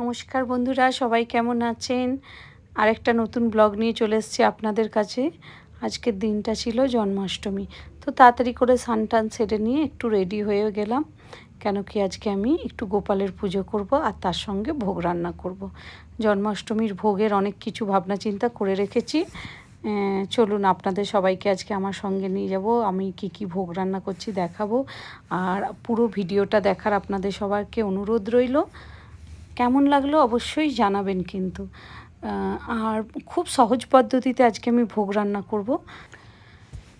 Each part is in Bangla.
নমস্কার বন্ধুরা, সবাই কেমন আছেন? আরেকটা নতুন ব্লগ নিয়ে চলে এসেছি আপনাদের কাছে। আজকের দিনটা ছিল জন্মাষ্টমী। তো তাড়াতাড়ি করে স্নান টান সেরে নিয়ে একটু রেডি হয়ে গেলাম। কেন কি আজকে আমি একটু গোপালের পুজো করব আর তার সঙ্গে ভোগ রান্না করব। জন্মাষ্টমীর ভোগের অনেক কিছু ভাবনা চিন্তা করে রেখেছি। চলুন আপনাদের সবাইকে আজকে আমার সঙ্গে নিয়ে যাব। আমি কি কি ভোগ রান্না করছি দেখাবো। আর পুরো ভিডিওটা দেখার আপনাদের সবাইকে অনুরোধ রইল। কেমন লাগল অবশ্যই জানাবেন কিন্তু। আর খুব সহজ পদ্ধতিতে আজকে আমি ভোগ রান্না করব।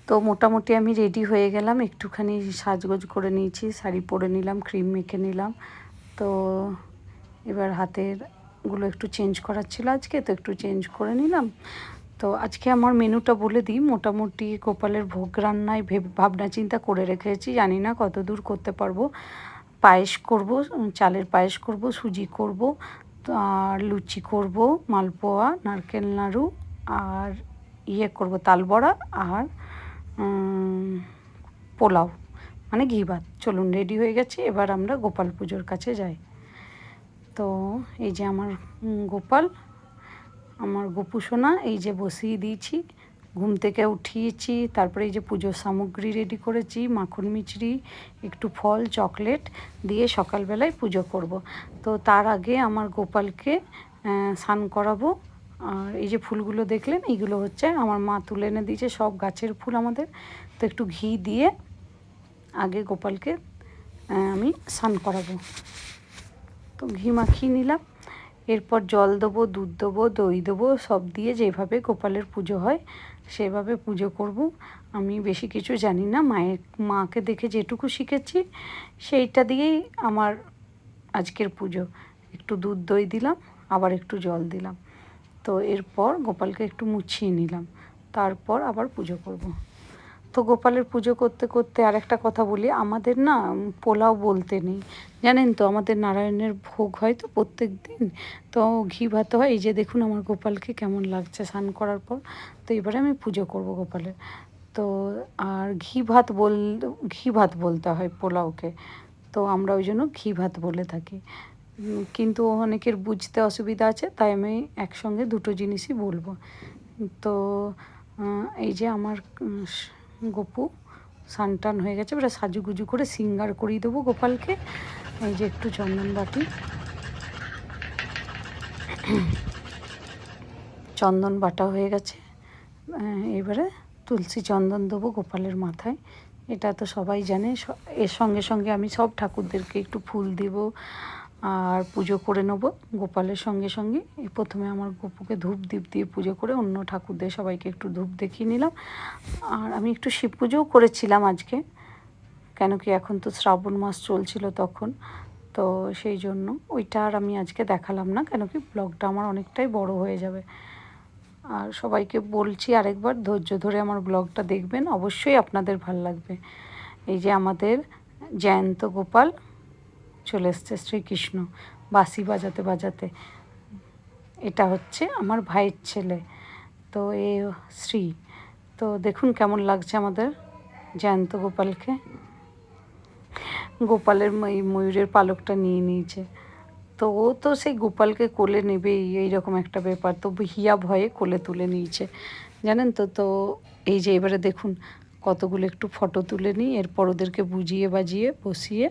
তো মোটামুটি আমি রেডি হয়ে গেলাম, একটুখানি সাজগোজ করে নিয়েছি, শাড়ি পরে নিলাম ক্রিম মেখে নিলাম। তো এবার হাতেরগুলো একটু চেঞ্জ করার ছিল আজকে, তো একটু চেঞ্জ করে নিলাম। তো আজকে আমার মেনুটা বলে দিই, মোটামুটি গোপালের ভোগ রান্নায় ভেব- ভাবনা চিন্তা করে রেখেছি, জানি না কত দূর করতে পারব। পায়েস করব চালের পায়েস করব, সুজি করব, আর লুচি করব, মালপোয়া, নারকেল নাড়ু, আর ইয়ে করব তালবড়া আর পোলাও মানে ঘি ভাত। চলুন, রেডি হয়ে গেছে, এবার আমরা গোপাল পুজোর কাছে যাই। তো, এই যে আমার গোপাল, আমার গোপু সোনা, এই যে বসিয়ে দিয়েছি। ঘুম থেকে উঠিয়েছি, তারপরে এই যে পুজোর সামগ্রী রেডি করেছি, মাখন মিচড়ি একটু ফল চকলেট দিয়ে সকালবেলায় পুজো করব। তো তার আগে আমার গোপালকে স্নান করাবো। আর এই যে ফুলগুলো দেখলেন, এইগুলো হচ্ছে আমার মা তুলে এনে দিয়েছে, সব গাছের ফুল আমাদের। তো একটু ঘি দিয়ে আগে গোপালকে আমি স্নান করাবো। তো ঘি মাখিয়ে নিলাম। এরপর জল দেবো, দুধ দেবো, দই দেবো, সব দিয়ে যেভাবে গোপালের পুজো হয় সেভাবে পুজো করব। আমি বেশি কিছু জানি না। মায়ের, মাকে দেখে যেটুকু শিখেছি, সেইটা দিয়েই আমার আজকের পুজো। একটু দুধ দই দিলাম, আবার একটু জল দিলাম। তো এরপর গোপালকে একটু মুছিয়ে নিলাম। তারপর আবার পুজো করব। তো গোপালের পুজো করতে করতে আরেকটা কথা বলি, আমাদের না পোলাও বলতে নেই। জানেন তো আমাদের নারায়ণের ভোগ হয় তো প্রত্যেক দিন। তো ঘি ভাত হয়, এই যে দেখুন আমার গোপালকে কেমন লাগছে স্নান করার পর। তো এবারে আমি পুজো করব গোপালের। তো আর ঘি ভাত বল, ঘি ভাত বলতে হয় পোলাওকে। তো আমরা ওই জন্য ঘি ভাত বলে থাকি। কিন্তু অনেকের বুঝতে অসুবিধা আছে, তাই আমি একসঙ্গে দুটো জিনিসই বলব। তো এই যে আমার গপু সানটান হয়ে গেছে। এবারে সাজুগুজু করে সিঙ্গার করিয়ে দেবো গোপালকে। এই যে একটু চন্দন বাটি। চন্দন বাটা হয়ে গেছে। এবারে তুলসী চন্দন দেবো গোপালের মাথায়। এটা তো সবাই জানে। এর সঙ্গে সঙ্গে আমি সব ঠাকুরদেরকে একটু ফুল দিব। আর পুজো করে নেব গোপালের সঙ্গে সঙ্গে। প্রথমে আমার গোপুকে ধূপ দীপ দিয়ে পুজো করে অন্য ঠাকুরদের সবাইকে একটু ধূপ দেখিয়ে নিলাম। আর আমি একটু শিব পুজোও করেছিলাম আজকে, কেন কি এখন তো শ্রাবণ মাস চলছিল তখন। তো সেই জন্য ওইটা আর আমি আজকে দেখালাম না, কেন কি ব্লগটা আমার অনেকটাই বড় হয়ে যাবে। আর সবাইকে বলছি আরেকবার, ধৈর্য ধরে আমার ব্লগটা দেখবেন, অবশ্যই আপনাদের ভালো লাগবে। এই যে আমাদের জয়ন্ত গোপাল চলে এসছে শ্রীকৃষ্ণ, বাঁশি বাজাতে বাজাতে। এটা হচ্ছে আমার ভাইয়ের ছেলে, তো এ শ্রী। তো দেখুন কেমন লাগছে আমাদের জয়ন্ত গোপালকে। গোপালের এই ময়ূরের পালকটা নিয়ে নিয়েছে। তো ও তো সেই গোপালকে কোলে নেবেই, এইরকম একটা ব্যাপার। তো হিয়া ভয়ে কোলে তুলে নিয়েছে। জানেন তো তো এই যে এবারে দেখুন, কতগুলো একটু ফটো তুলে নিই, এরপর ওদেরকে বুঝিয়ে বাজিয়ে বসিয়ে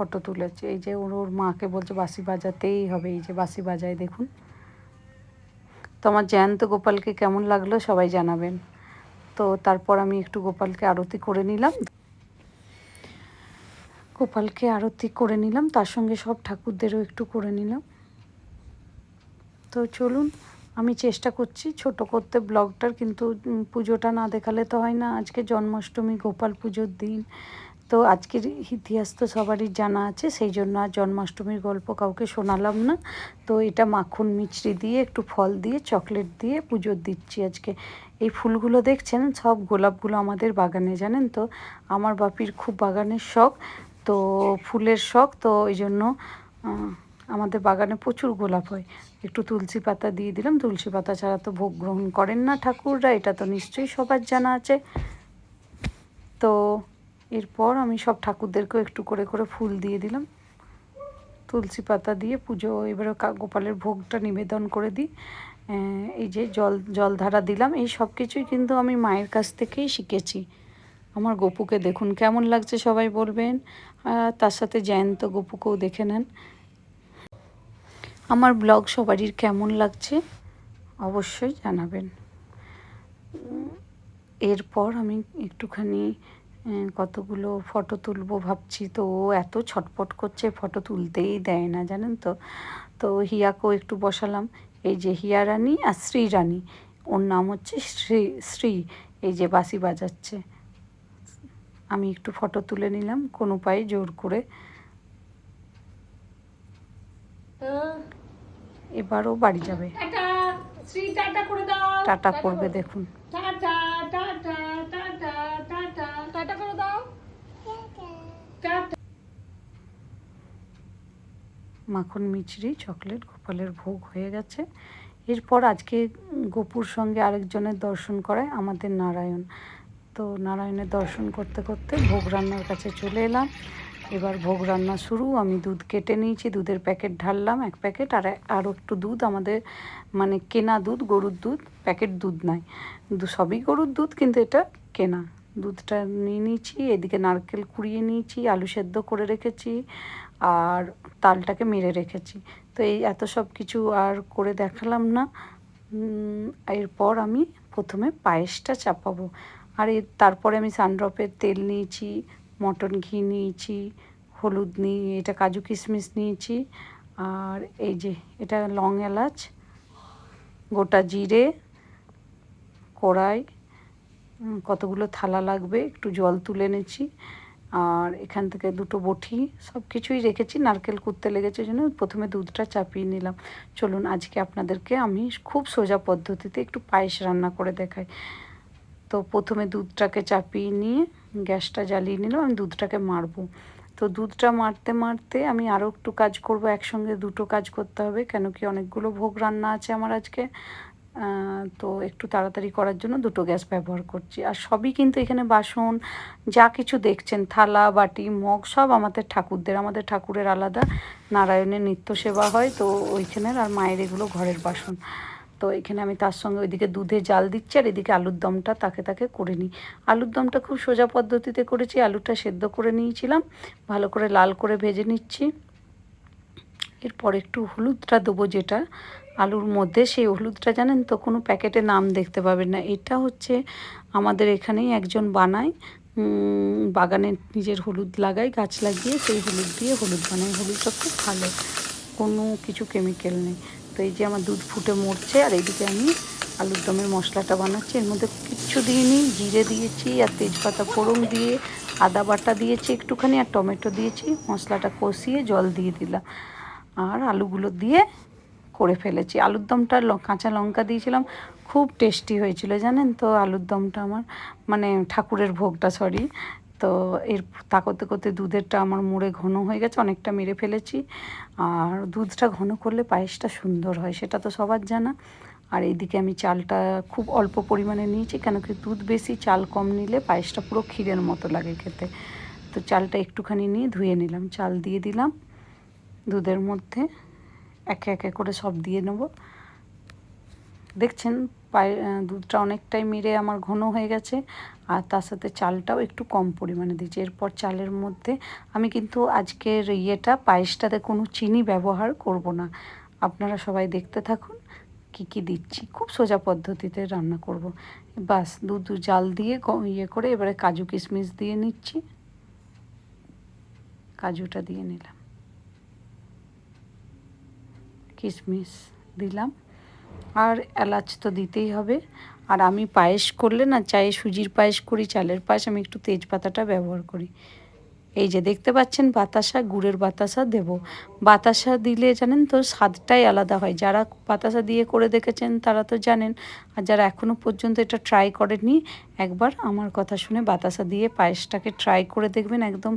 ফটো তুলেছে। এই যে ওর ওর মাকে বলছে বাসি বাজাতেই হবে। এই যে বাঁশি বাজায়, দেখুন। তো আমার জ্যান্ত গোপালকে কেমন লাগল সবাই জানাবেন। তো তারপর আমি একটু গোপালকে আরতি করে নিলাম। গোপালকে আরতি করে নিলাম, তার সঙ্গে সব ঠাকুরদেরও একটু করে নিলাম। তো চলুন, আমি চেষ্টা করছি ছোট করতে ব্লগটার, কিন্তু পুজোটা না দেখালে তো হয় না। আজকে জন্মাষ্টমী, গোপাল পুজোর দিন। তো আজকের ইতিহাস তো সবারই জানা আছে, সেই জন্য আর জন্মাষ্টমীর গল্প কাউকে শোনালাম না। তো এটা মাখন মিছরি দিয়ে, একটু ফল দিয়ে, চকলেট দিয়ে পুজো দিচ্ছি আজকে। এই ফুলগুলো দেখছেন? সব গোলাপগুলো আমাদের বাগানে, জানেন তো? আমার বাপির খুব বাগানের শখ, তো ফুলের শখ, তো ওই জন্য আমাদের বাগানে প্রচুর গোলাপ হয়। একটু তুলসী পাতা দিয়ে দিলাম। তুলসী পাতা ছাড়া তো ভোগ গ্রহণ করেন না ঠাকুররা, এটা তো নিশ্চয়ই সবার জানা আছে। তো এরপর আমি সব ঠাকুরদেরকেও একটু করে করে ফুল দিয়ে দিলাম। তুলসী পাতা দিয়ে পুজো এবারে গোপালের ভোগটা নিবেদন করে দিই। এই যে জল, জলধারা দিলাম, এই সব কিছুই কিন্তু আমি মায়ের কাছ থেকেই শিখেছি। আমার গপুকে দেখুন, কেমন লাগছে সবাই বলবেন। তার সাথে জয়ন্ত গপুকেও দেখে নেন। আমার ব্লগ সবারই কেমন লাগছে অবশ্যই জানাবেন। এরপর আমি একটুখানি কতগুলো ফটো তুলবো ভাবছি। তো ও এত ছটপট করছে ফটো তুলতেই দেয় না জানেন তো? তো হিয়াকেও একটু বসালাম। এই যে হিয়া রানী আর শ্রী রানী ওর নাম হচ্ছে শ্রী শ্রী এই যে বাসি বাজাচ্ছে। আমি একটু ফটো তুলে নিলাম কোন উপায়ে জোর করে। এবারও বাড়ি যাবে। টাটা করবে দেখুন tata tata tata tata tata করে দাও টাটা মাখন মিছরি, চকলেট, গোপালের ভোগ হয়ে গেছে। এরপর আজকে গোপুর সঙ্গে আরেকজনের দর্শন করায় আমাদের নারায়ণ। তো নারায়ণের দর্শন করতে করতে ভোগ রান্নার কাছে চলে এলাম। এবার ভোগ রান্না শুরু। আমি দুধ কেটে নিয়েছি, দুধের প্যাকেট ঢাললাম এক প্যাকেট। আর আরও একটু দুধ আমাদের মানে কেনা দুধ, গরুর দুধ, প্যাকেট দুধ দু- সবই গরুর দুধ, কিন্তু এটা কেনা। দুধটা নিয়ে নিয়েছি, এদিকে নারকেল কুড়িয়ে নিয়েছি, আলু সেদ্ধ করে রেখেছি। আর তালটাকে মেরে রেখেছি। তো এই এত সব কিছু আর করে দেখালাম না। এরপর আমি প্রথমে পায়েসটা চাপাবো। আর এর তারপরে আমি সানড্রপের তেল নিয়েছি, মটন ঘি নিয়েছি, হলুদ নিয়ে, এটা কাজু কিশমিশ নিয়েছি। আর এই যে, এটা লং এলাচ, গোটা জিরে, কড়াই কতগুলো থালা লাগবে, একটু জল তুলে এনেছি আর এখান থেকে দুটো বটি সব কিছুই রেখেছি, নারকেল কুড়তে লেগেছে জন্য, প্রথমে দুধটা চাপিয়ে নিলাম। চলুন, আজকে আপনাদেরকে আমি খুব সোজা পদ্ধতিতে একটু পায়েস রান্না করে দেখাই। তো প্রথমে দুধটাকে চাপিয়ে নিয়ে গ্যাসটা জ্বালিয়ে নিলাম, আমি দুধটাকে মারবো। তো দুধটা মারতে মারতে আমি আরও একটু কাজ করব, একসঙ্গে দুটো কাজ করতে হবে, কেন কি অনেকগুলো ভোগ রান্না আছে আমার আজকে। তো একটু তাড়াতাড়ি করার জন্য দুটো গ্যাস ব্যবহার করছি। আর সবই কিন্তু এখানে বাসন, যা কিছু দেখছেন, থালা, বাটি, মগ, সব আমাদের ঠাকুরদের। আমাদের ঠাকুরের আলাদা, নারায়ণের নিত্য সেবা হয়, তো ওইখানের আর মায়ের এগুলো ঘরের বাসন। তো এখানে আমি তার সঙ্গে ওইদিকে দুধে জাল দিচ্ছি, আর এদিকে আলুর দমটা তাকে তাকে করে নিই। আলুর দমটা খুব সোজা পদ্ধতিতে করেছি, আলুটা সেদ্ধ করে নিয়েছিলাম। ভালো করে লাল করে ভেজে নিচ্ছি। এরপর একটু হলুদটা দেবো যেটা আলুর মধ্যে সেই হলুদটা জানেন তো, কোনো প্যাকেটে নাম দেখতে পাবেন না। এটা হচ্ছে আমাদের এখানেই একজন বানায় বাগানে নিজের হলুদ লাগায়, গাছ লাগিয়ে সেই হলুদ দিয়ে হলুদ বানায়। হলুদটা খুব ভালো, কোনো কিছু কেমিক্যাল নেই। তো এই যে আমার দুধ ফুটে মরছে, আর এইদিকে আমি আলুর দমের মশলাটা বানাচ্ছি। এর মধ্যে কিচ্ছু দিইনি, জিরে দিয়েছি, আর তেজপাতা ফোড়ন দিয়ে, আদা বাটা দিয়েছি একটুখানি, আর টমেটো দিয়েছি। মশলাটা কষিয়ে জল দিয়ে দিলাম। আর আলুগুলো দিয়ে করে ফেলেছি। আলুর দমটা কাঁচা লঙ্কা দিয়েছিলাম, খুব টেস্টি হয়েছিল জানেন তো আলুর দমটা আমার? মানে ঠাকুরের ভোগটা সরি তো এর তা করতে করতে দুধেরটা আমার মুড়ে ঘন হয়ে গেছে, অনেকটা মেরে ফেলেছি। আর দুধটা ঘন করলে পায়েসটা সুন্দর হয়, সেটা তো সবার জানা। আর এইদিকে আমি চালটা খুব অল্প পরিমাণে নিয়েছি, কেন কি দুধ বেশি, চাল কম নিলে পায়েসটা পুরো ক্ষীরের মতো লাগে খেতে। তো চালটা একটুখানি নিয়ে ধুয়ে নিলাম, চাল দিয়ে দিলাম দুধের মধ্যে। একে একে করে সব দিয়ে নেব। দেখছেন, পায়ে দুধটা অনেকটাই মেরে আমার ঘন হয়ে গেছে, আর তার সাথে চালটাও একটু কম পরিমাণে দিয়েছি। এরপর চালের মধ্যে আমি কিন্তু আজকের ইয়েটা, পায়েসটাতে কোনো চিনি ব্যবহার করব না। আপনারা সবাই দেখতে থাকুন, কি কি দিচ্ছি। খুব সোজা পদ্ধতিতে রান্না করব। বাস, দুধ জাল দিয়ে ইয়ে করে এবারে কাজু কিশমিশ দিয়ে নিচ্ছি। কাজুটা দিয়ে নিলাম। কিশমিশ দিলাম। আর এলাচ তো দিতেই হবে। আর আমি পায়েস করলে না চায়ে সুজির পায়েস করি, চালের পায়েস, আমি একটু তেজপাতাটা ব্যবহার করি। এই যে দেখতে পাচ্ছেন বাতাসা, গুড়ের বাতাসা দেব। বাতাসা দিলে জানেন তো স্বাদটাই আলাদা হয়। যারা বাতাসা দিয়ে করে দেখেছেন তারা তো জানেন। আর যারা এখনও পর্যন্ত এটা ট্রাই করেননি একবার আমার কথা শুনে বাতাসা দিয়ে পায়েসটাকে ট্রাই করে দেখবেন, একদম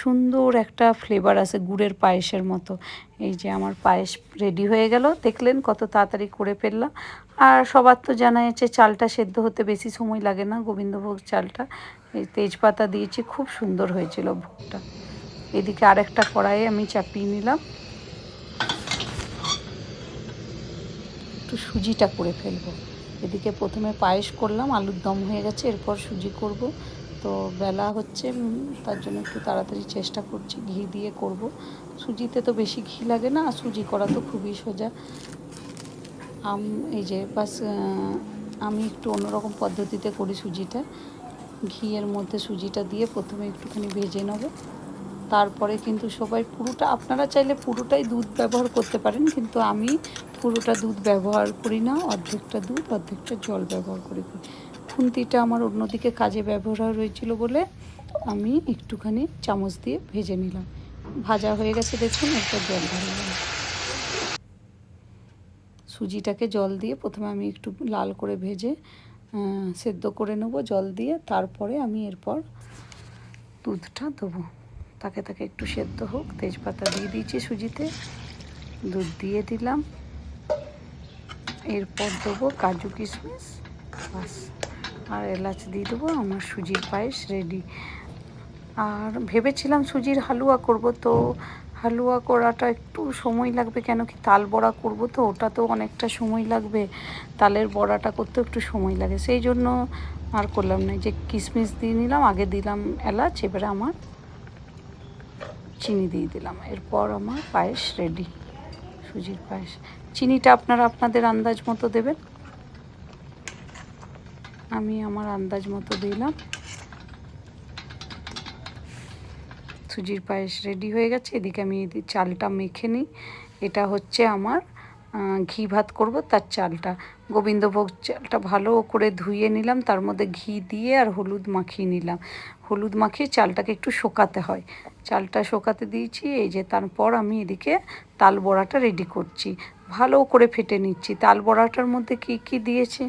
সুন্দর একটা ফ্লেভার আছে গুড়ের পায়েসের মতো। এই যে আমার পায়েস রেডি হয়ে গেল, দেখলেন কত তাড়াতাড়ি করে ফেললাম। আর সবার তো জানা আছে চালটা সেদ্ধ হতে বেশি সময় লাগে না, গোবিন্দভোগ চালটা। এই তেজপাতা দিয়েছি, খুব সুন্দর হয়েছিল ভোগটা। এদিকে আরেকটা কড়াইয়ে আমি চাপিয়ে নিলাম। একটু সুজিটা করে ফেলব। এদিকে প্রথমে পায়েস করলাম, আলুর দম হয়ে গেছে, এরপর সুজি করব। তো বেলা হচ্ছে তার জন্য একটু তাড়াতাড়ি চেষ্টা করছি, ঘি দিয়ে করব। সুজিতে তো বেশি ঘি লাগে না সুজি করা তো খুবই সোজা। আম, এই যে, বাস আমি একটু অন্যরকম পদ্ধতিতে করি সুজিটা। ঘিয়ের মধ্যে সুজিটা দিয়ে প্রথমে একটুখানি ভেজে নেব। তারপরে কিন্তু সবাই পুরোটা, আপনারা চাইলে পুরোটাই দুধ ব্যবহার করতে পারেন, কিন্তু আমি পুরোটা দুধ ব্যবহার করি না, অর্ধেকটা দুধ, অর্ধেকটা জল ব্যবহার করি খুন্তিটা আমার অন্যদিকে কাজে ব্যবহার হয়েছিল বলে আমি একটুখানি চামচ দিয়ে ভেজে নিলাম। ভাজা হয়ে গেছে, দেখুন, একটা জল ঢালে দিলাম সুজিটাকে জল দিয়ে প্রথমে আমি একটু লাল করে ভেজে সেদ্ধ করে নেব জল দিয়ে, তারপরে আমি এরপর দুধটা দেবো। তাকে তাকে একটু সেদ্ধ হোক, তেজপাতা দিয়ে দিয়েছি সুজিতে, দুধ দিয়ে দিলাম। এরপর দেবো কাজু কিশমিশ, বাস। আর এলাচ দিয়ে দেবো, আমার সুজির পায়েস রেডি আর ভেবেছিলাম সুজির হালুয়া করব, তো হালুয়া করাটা একটু সময় লাগবে কেন কি তাল বড়া করব, তো ওটা তো অনেকটা সময় লাগবে। তালের বড়াটা করতে একটু সময় লাগে, সেই জন্য আর করলাম না। যে কিশমিশ দিয়ে নিলাম, আগে দিলাম এলাচ, এবারে আমার চিনি দিয়ে দিলাম। এরপর আমার পায়েস রেডি সুজির পায়েস। চিনিটা আপনারা আপনাদের আন্দাজ মতো দেবেন। আমি আমার আন্দাজ মতো দিলাম। সুজির পায়েস রেডি হয়ে গেছে। এদিকে আমি চালটা মেখে নিই। এটা হচ্ছে আমার ঘি ভাত করব, তার চালটা। গোবিন্দভোগ চালটা ভালো করে ধুয়ে নিলাম, তার মধ্যে ঘি দিয়ে আর হলুদ মাখিয়ে নিলাম। হলুদ মাখিয়ে চালটাকে একটু শোকাতে হয়। চালটা শোকাতে দিয়েছি, এই যে তারপর আমি এদিকে তাল বড়াটা রেডি করছি। ভালো করে ফেটে নিচ্ছি। তাল বড়াটার মধ্যে কি কি দিয়েছে?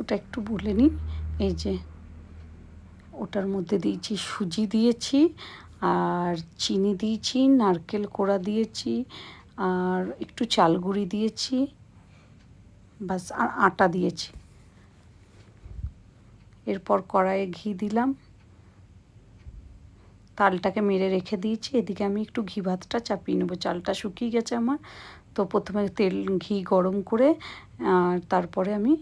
ওটা একটু বলে নিই। এই যে ওটার মধ্যে দিয়েছি, সুজি দিয়েছি, আর চিনি দিয়েছি, নারকেল কোড়া দিয়েছি আর একটু চালগুড়ি দিয়েছি বাস আর আটা দিয়েছি। এরপর কড়াইয়ে ঘি দিলাম। তালটাকে মেরে রেখে দিয়েছি। এদিকে আমি একটু ঘি ভাতটা চাপিয়ে নেব। চালটা শুকিয়ে গেছে আমার। তো প্রথমে তেল, ঘি গরম করে, আর তারপরে আমি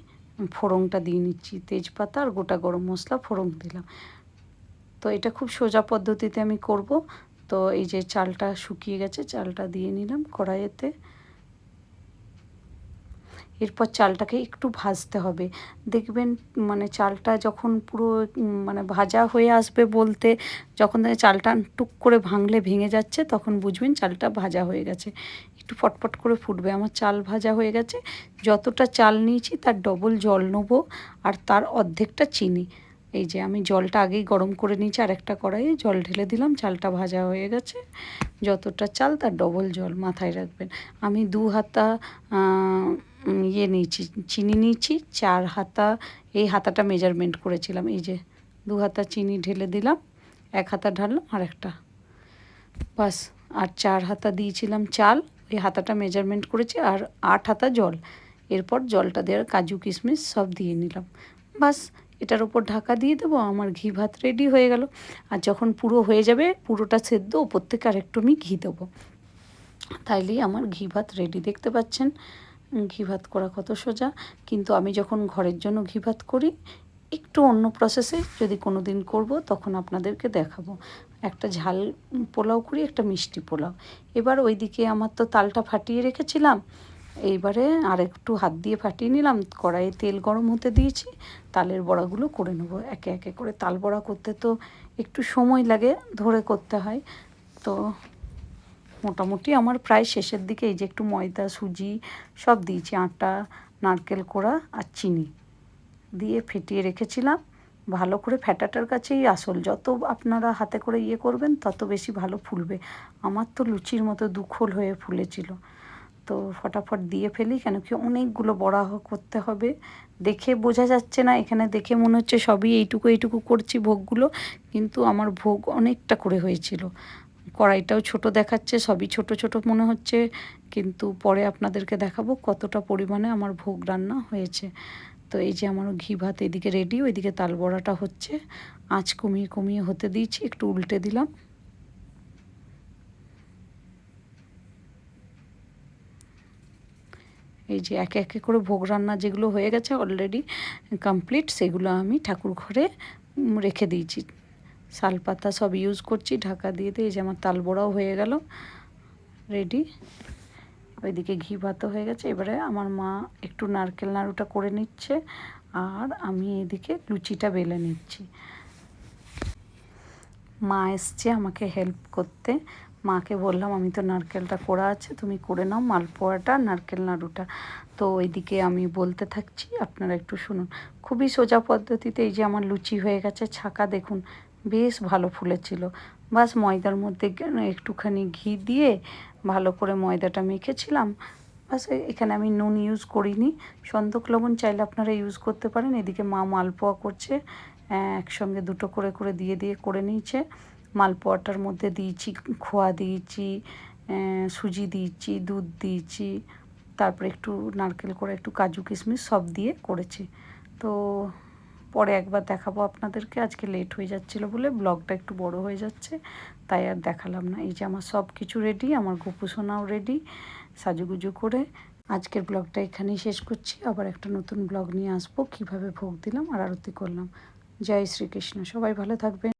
ফোড়নটা দিয়ে নিচ্ছি। তেজপাতা আর গোটা গরম মশলা ফোড়ন দিলাম। তো এটা খুব সোজা পদ্ধতিতে আমি করব। তো এই যে চালটা শুকিয়ে গেছে, চালটা দিয়ে নিলাম কড়াইয়েতে এরপর চালটাকে একটু ভাজতে হবে। দেখবেন মানে চালটা যখন পুরো মানে ভাজা হয়ে আসবে বলতে, যখন চালটা টুক করে ভাঙলে ভেঙে যাচ্ছে, তখন বুঝবেন চালটা ভাজা হয়ে গেছে। একটু ফটফট করে ফুটবে। আমার চাল ভাজা হয়ে গেছে। যতটা চাল নিয়েছি, তার ডবল জল নেব, আর তার অর্ধেকটা চিনি। এই যে আমি জলটা আগেই গরম করে নিয়েছি, আর একটা কড়াইয়ে জল ঢেলে দিলাম, চালটা ভাজা হয়ে গেছে। যতটা চাল তার ডবল জল মাথায় রাখবেন। আমি দু হাতা ইয়ে নিয়েছি, চিনি নিয়েছি, চার হাতা, এই হাতাটা মেজারমেন্ট করেছিলাম, এই যে দু হাতা চিনি ঢেলে দিলাম, এক হাতা ঢাললাম, আর একটা। বাস, আর চার হাতা দিয়েছিলাম চাল ওই হাতাটা মেজারমেন্ট করেছি, আর আট হাতা জল। এরপর জলটা দেওয়ার কাজু কিশমিশ সব দিয়ে নিলাম। বাস এটার ওপর ঢাকা দিয়ে দেবো, আমার ঘি ভাত রেডি হয়ে গেল। আর যখন পুরো হয়ে যাবে, পুরোটা সেদ্ধ ওপর থেকে আরেকটু আমি ঘি দেবো। তাইলেই আমার ঘি ভাত রেডি দেখতে পাচ্ছেন? ঘি ভাত করা কত সোজা। কিন্তু আমি যখন ঘরের জন্য ঘি ভাত করি, একটু অন্য প্রসেসে যদি কোনো দিন করব, তখন আপনাদেরকে দেখাবো। একটা ঝাল পোলাও করি, একটা মিষ্টি পোলাও। এবার ওইদিকে আমার তো তালটা ফাটিয়ে রেখেছিলাম। এইবারে আর একটু হাত দিয়ে ফাটিয়ে নিলাম। কড়াইয়ে তেল গরম হতে দিয়েছি। তালের বড়াগুলো করে নেব। একে একে করে তাল বড়া করতে তো একটু সময় লাগে, ধরে করতে হয়। তো মোটামুটি আমার প্রায় শেষের দিকে এই যে একটু ময়দা, সুজি সব দিয়েছি। আটা, নারকেল কোড়া আর চিনি দিয়ে ফেটিয়ে রেখেছিলাম। ভালো করে ফ্যাটাটার কাছেই আসল যত আপনারা হাতে করে ইয়ে করবেন, তত বেশি ভালো ফুলবে। আমার তো লুচির মতো দুখোল হয়ে ফুলেছিল। তো ফটাফট দিয়ে ফেলি কেন কি অনেকগুলো বড়া করতে হবে। দেখে বোঝা যাচ্ছে না, এখানে দেখে মনে হচ্ছে সবই এইটুকু এইটুকু করছি ভোগগুলো, কিন্তু আমার ভোগ অনেকটা করে হয়েছিল। কড়াইটাও ছোট দেখাচ্ছে, সবই ছোট ছোট মনে হচ্ছে, কিন্তু পরে আপনাদেরকে দেখাবো কতটা পরিমাণে আমার ভোগ রান্না হয়েছে। তো এই যে আমার ঘি ভাত এদিকে রেডি ওইদিকে তাল বড়াটা হচ্ছে। আঁচ কমিয়ে কমিয়ে হতে দিয়েছি, একটু উল্টে দিলাম। এই যে একে একে করে ভোগ রান্না যেগুলো হয়ে গেছে অলরেডি কমপ্লিট সেগুলো আমি ঠাকুর ঘরে রেখে দিয়েছি। শালপাতা সব ইউজ করছি, ঢাকা দিয়ে দিয়ে এই যে আমার তাল বড়াও হয়ে গেল রেডি ওইদিকে ঘি ভাতও হয়ে গেছে, এবারে আমার মা একটু নারকেল নাড়ুটা করে নিচ্ছে, আর আমি এদিকে লুচিটা বেলে নিচ্ছি। মা এসছে আমাকে হেল্প করতে মাকে বললাম, আমি তো নারকেলটা করা আছে, তুমি করে নাও মালপোয়াটা, নারকেল নাড়ুটা। তো ওইদিকে আমি বলতে থাকছি, আপনারা একটু শুনুন। খুবই সোজা পদ্ধতিতে এই যে আমার লুচি হয়ে গেছে, ছাকা দেখুন, বেশ ভালো ফুলেছিল। বাস ময়দার মধ্যে একটুখানি ঘি দিয়ে ভালো করে ময়দাটা মেখেছিলাম। বাস এখানে আমি নুন ইউজ করিনি। সন্দক লবণ চাইলে আপনারা ইউজ করতে পারেন। এদিকে মা মালপোয়া করছে একসঙ্গে দুটো করে করে দিয়ে দিয়ে করে নিয়েছে। মালপোয়াটার মধ্যে দিয়েছি, খোয়া দিয়েছি সুজি দিয়েছি, দুধ দিয়েছি, তারপরে একটু নারকেল করে একটু কাজু কিশমিশ সব দিয়ে করেছি। তো পরে একবার দেখাবো আপনাদেরকে, আজকে লেট হয়ে যাচ্ছিল বলে ব্লগটা একটু বড় হয়ে যাচ্ছে, তাই আর দেখালাম না। এই যে আমার সব কিছু রেডি আমার গোপুসোনাও রেডি সাজুগুজু করে। আজকের ব্লগটা এখানেই শেষ করছি। আবার একটা নতুন ব্লগ নিয়ে আসব, কীভাবে ভোগ দিলাম আর আরতি করলাম। জয় শ্রীকৃষ্ণ, সবাই ভালো থাকবেন।